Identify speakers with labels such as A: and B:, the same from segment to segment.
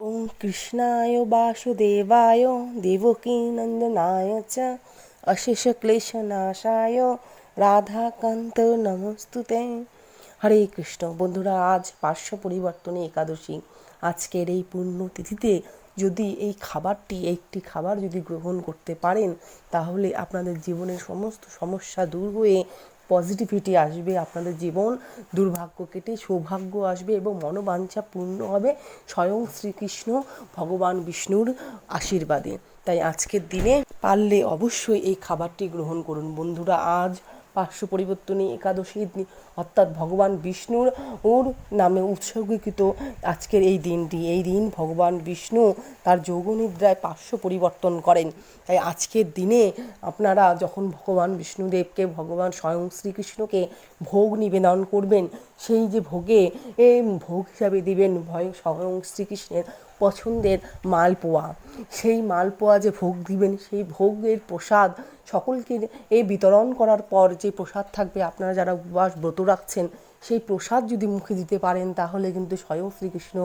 A: ওম কৃষ্ণায় বাসুদেবায় দেবকীনন্দনায় চ অশেষ ক্লেশনাশায় রাধাকান্ত নমস্তুতে হরে কৃষ্ণ বন্ধুরা, আজ পার্শ্ব পরিবর্তনে একাদশী। আজকের এই তিথিতে যদি এই খাবারটি, একটি খাবার যদি গ্রহণ করতে পারেন, তাহলে আপনাদের জীবনের সমস্ত সমস্যা দূর হয়ে পজিটিভিটি আসবে, আপনাদের জীবন দুর্ভাগ্য কেটে সৌভাগ্য আসবে এবং মনোবাঞ্ছা পূর্ণ হবে স্বয়ং শ্রীকৃষ্ণ ভগবান বিষ্ণুর আশীর্বাদে। তাই আজকের দিনে পারলে অবশ্যই এই খাবারটি গ্রহণ করুন। বন্ধুরা, আজ পার্শ্ব পরিবর্তনী একাদশী দিন অর্থাৎ ভগবান বিষ্ণুর ওর নামে উৎসর্গীকৃত আজকের এই দিনটি। এই দিন ভগবান বিষ্ণু তার যোগনিদ্রায় পার্শ্ব পরিবর্তন করেন। তাই আজকের দিনে আপনারা যখন ভগবান বিষ্ণুদেবকে, ভগবান স্বয়ং শ্রীকৃষ্ণকে ভোগ নিবেদন করবেন, সেই যে ভোগে ভোগ হিসাবে দিবেন স্বয়ং শ্রীকৃষ্ণের পছন্দের মালপোয়া। সেই মালপোয়া যে ভোগ দিবেন, সেই ভোগের প্রসাদ সকলকে এই বিতরণ করার পর যে প্রসাদ থাকবে, আপনারা যারা উপবাস ব্রত রাখছেন, সেই প্রসাদ যদি মুখে দিতে পারেন, তাহলে কিন্তু স্বয়ং শ্রীকৃষ্ণ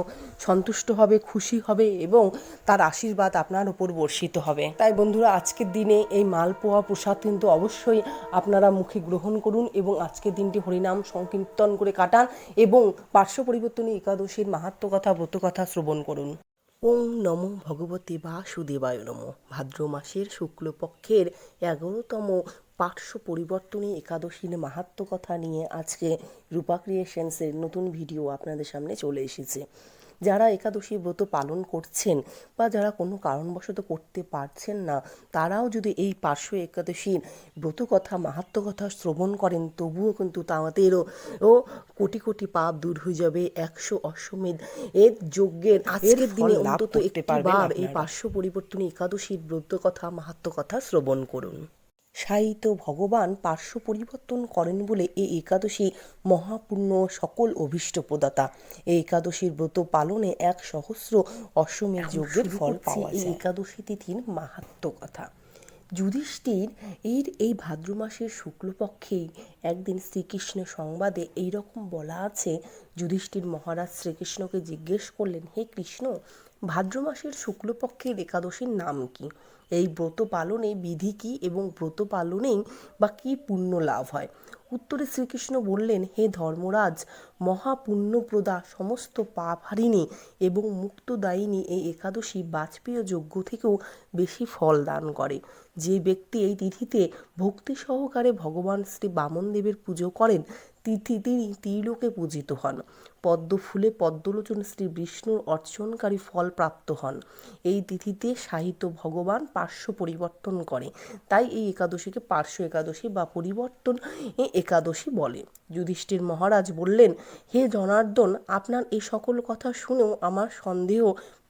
A: সন্তুষ্ট হবে, খুশি হবে এবং তার আশীর্বাদ আপনার উপর বর্ষিত হবে। তাই বন্ধুরা, আজকের দিনে এই মালপোয়া প্রসাদ কিন্তু অবশ্যই আপনারা মুখে গ্রহণ করুন এবং আজকের দিনটি হরিনাম সংকীর্তন করে কাটান এবং পার্শ্ব পরিবর্তনী একাদশীর মাহাত্ম কথা, ব্রত কথা শ্রবণ করুন। ওং নম ভগবতী বাসুদেবায় নম। ভাদ্র মাসের শুক্লপক্ষের এগারোতম পার্শ্ব পরিবর্তনী একাদশীর মাহাত্ম কথা নিয়ে আজকে রূপা ক্রিয়েশনসের নতুন ভিডিও আপনাদের সামনে চলে এসেছে। যারা একাদশী ব্রত পালন করছেন বা যারা কোনো কারণবশত করতে পারছেন না তারাও যদি এই পার্শ্ব একাদশীর ব্রত কথা মাহাত্ম কথা শ্রবণ করেন তবুও কিন্তু তাদেরও ও কোটি কোটি পাপ দূর হয়ে যাবে একশো অশ্বমেধ এর যজ্ঞের আজকের দিনে অন্তত একটি বার এই পার্শ্ব পরিবর্তনী একাদশীর ব্রত কথা মাহাত্ম কথা শ্রবণ করুন। সাহিত্য ভগবান পার্শ্ব পরিবর্তন করেন বলে এই একাদশী মহাপুণ্য সকল অভীষ্ট প্রদাতা। এই একাদশীর ব্রত পালনে এক সহস্র অশ্বমেধ যজ্ঞের ফল পাওয়া যায়। এই একাদশী তিথির মাহাত্ম কথা। যুধিষ্ঠির এর এই ভাদ্র মাসের শুক্লপক্ষেই একদিন শ্রীকৃষ্ণ সংবাদে এইরকম বলা আছে যুধিষ্ঠির মহারাজ শ্রীকৃষ্ণকে জিজ্ঞেস করলেন হে কৃষ্ণ ভাদ্র মাসের শুক্লপক্ষের একাদশীর নাম কি? এই ব্রত পালনে বিধি কি এবং ব্রত পালনেই বা কী পুণ্য লাভ হয়? উত্তরে শ্রীকৃষ্ণ বললেন, হে ধর্মরাজ, মহাপুণ্যপ্রদা সমস্ত পাপ হারিণী এবং মুক্তদায়িনী এই একাদশী বাজপেয় যজ্ঞ থেকেও বেশি ফল দান করে। যে ব্যক্তি এই তিথিতে ভক্তি সহকারে ভগবান শ্রী বামনদেবের পুজো করেন তিথি তিনি ত্রিলোকে পূজিত হন। পদ্ম ফুলে পদ্মলোচন শ্রী বিষ্ণুর অর্চনকারী ফল প্রাপ্ত হন। এই তিথিতে সাহিত্য ভগবান পার্শ্ব পরিবর্তন করে। তাই এই একাদশীকে পার্শ্ব একাদশী বা পরিবর্তন একাদশী বলে। যুধিষ্ঠির মহারাজ বললেন, হে জনার্দন, আপনার এই সকল কথা শুনেও আমার সন্দেহ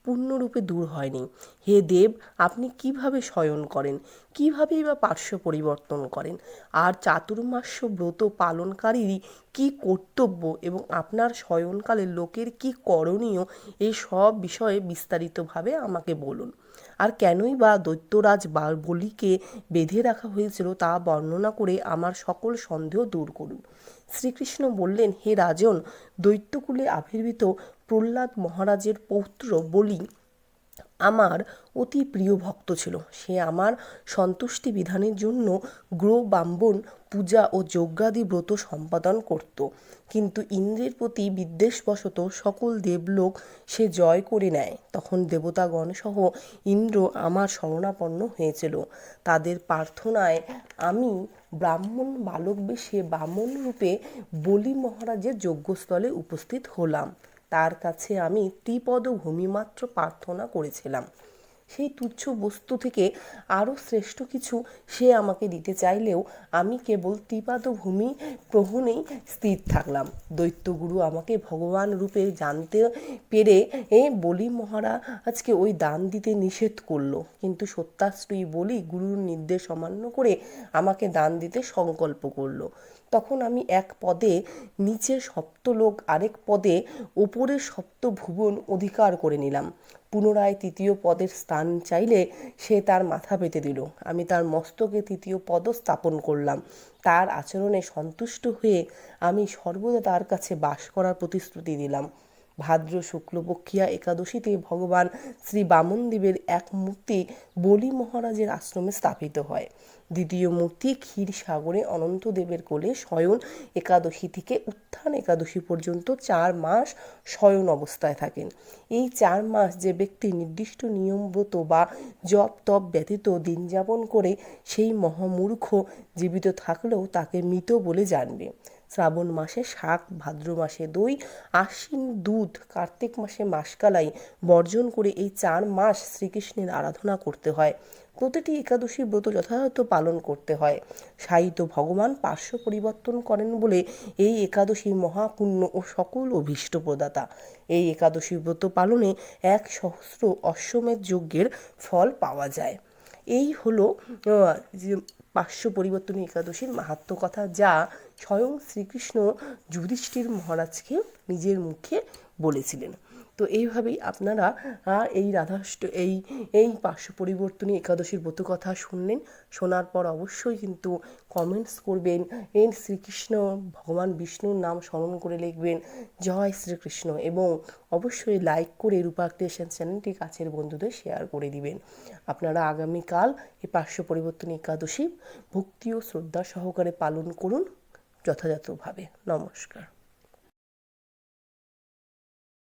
A: পূর্ণরূপে দূর হয়নি। হে দেব, আপনি কীভাবে শয়ন করেন? কিভাবেই বা পার্শ্ব পরিবর্তন করেন? আর চাতুর্মাস্য ব্রত পালনকারীরই কি কর্তব্য এবং আপনার শয়নকালে লোকের কি করণীয়? এই সব বিষয়ে বিস্তারিতভাবে আমাকে বলুন। আর কেনই বা দৈত্যরাজ বা বলিকে বেঁধে রাখা হয়েছিল তা বর্ণনা করে আমার সকল সন্দেহ দূর করুন। শ্রীকৃষ্ণ বললেন, হে রাজন, দৈত্যকুলে আবির্ভূত প্রহ্লাদ মহারাজের পৌত্র বলি আমার অতি প্রিয় ভক্ত ছিল। সে আমার সন্তুষ্টি বিধানের জন্য গ্রহ বাম্বন পূজা ও যজ্ঞাদি ব্রত সম্পাদন করত। কিন্তু ইন্দ্রের প্রতি বিদ্বেষবশত সকল দেবলোক সে জয় করে নেয়। তখন দেবতাগণ সহ ইন্দ্র আমার শরণাপন্ন হয়েছিল। তাদের প্রার্থনায় আমি ব্রাহ্মণ বালক বেশে বামন রূপে বলি মহারাজের যজ্ঞস্থলে উপস্থিত হলাম। তার কাছে আমি ত্রিপদ ভূমিমাত্র প্রার্থনা করেছিলাম। সেই তুচ্ছ বস্তু থেকে আরও শ্রেষ্ঠ কিছু সে আমাকে দিতে চাইলেও আমি কেবল ত্রিপাদ ভূমি প্রহণেই স্থির থাকলাম। দৈত্যগুরু আমাকে ভগবান রূপে জানতে পেরে, এ বলি মহারা আজকে ওই দান দিতে নিষেধ করল। কিন্তু সত্যাশ্রয়ী বলি গুরুর নির্দেশ অমান্য করে আমাকে দান দিতে সংকল্প করল। তখন আমি এক পদে, নিচের সপ্তলোক আরেক পদে, ওপরের সপ্ত ভুবন অধিকার করে নিলাম। পুনরায় তৃতীয় পদের স্থান চাইলে সে তার মাথা পেতে দিল। আমি তার মস্তকে তৃতীয় পদ স্থাপন করলাম। তার আচরণে সন্তুষ্ট হয়ে আমি সর্বদা তার কাছে বাস করার প্রতিশ্রুতি দিলাম। ভাদ্র শুক্লপক্ষিয়া একাদশীতে ভগবান শ্রী বামনদেবের এক মূর্তি বলি মহারাজের আশ্রমে স্থাপিত হয়। দ্বিতীয় মূর্তি ক্ষীরসাগরে অনন্তদেবের কোলে শয়ন একাদশী থেকে উত্থান একাদশী পর্যন্ত চার মাস শয়ন অবস্থায় থাকেন। এই চার মাস যে ব্যক্তি নির্দিষ্ট নিয়মব্রত বা জপ তপ ব্যতীত দিন যাপন করে সেই মহামূর্খ জীবিত থাকলেও তাকে মৃত বলে জানবে। শ্রাবণ মাসে শাক, ভাদ্র মাসে দই, আশ্বিন দুধ, কার্তিক মাসে মাসকালাই বর্জন করে এই চার মাস শ্রীকৃষ্ণের আরাধনা করতে হয়। প্রতিটি একাদশী ব্রত যথাযথ পালন করতে হয়। সাহিত্য ভগবান পার্শ্ব পরিবর্তন করেন বলে এই একাদশী মহাপুণ্য ও সকল অভীষ্ট প্রদাতা। এই একাদশী ব্রত পালনে এক সহস্র অশ্বমেধ যজ্ঞের ফল পাওয়া যায়। এই হলো পার্শ্ব পরিবর্তনী একাদশীর মাহাত্ম কথা যা স্বয়ং শ্রীকৃষ্ণ যুধিষ্ঠির মহারাজকে নিজের মুখে বলেছিলেন। তো এইভাবেই আপনারা এই রাধাষ্ট, এই এই পার্শ্ব পরিবর্তনী একাদশীর ব্রত কথা শুনলেন। শোনার পর অবশ্যই কিন্তু কমেন্টস করবেন। এই শ্রীকৃষ্ণ ভগবান বিষ্ণুর নাম স্মরণ করে লিখবেন। জয় শ্রীকৃষ্ণ। এবং অবশ্যই লাইক করে রূপা ক্রিয়েশন চ্যানেলটি কাছের বন্ধুদের শেয়ার করে দিবেন। আপনারা আগামীকাল এই পার্শ্ব পরিবর্তনী একাদশী ভক্তি ও শ্রদ্ধা সহকারে পালন করুন যথাযথভাবে। নমস্কার।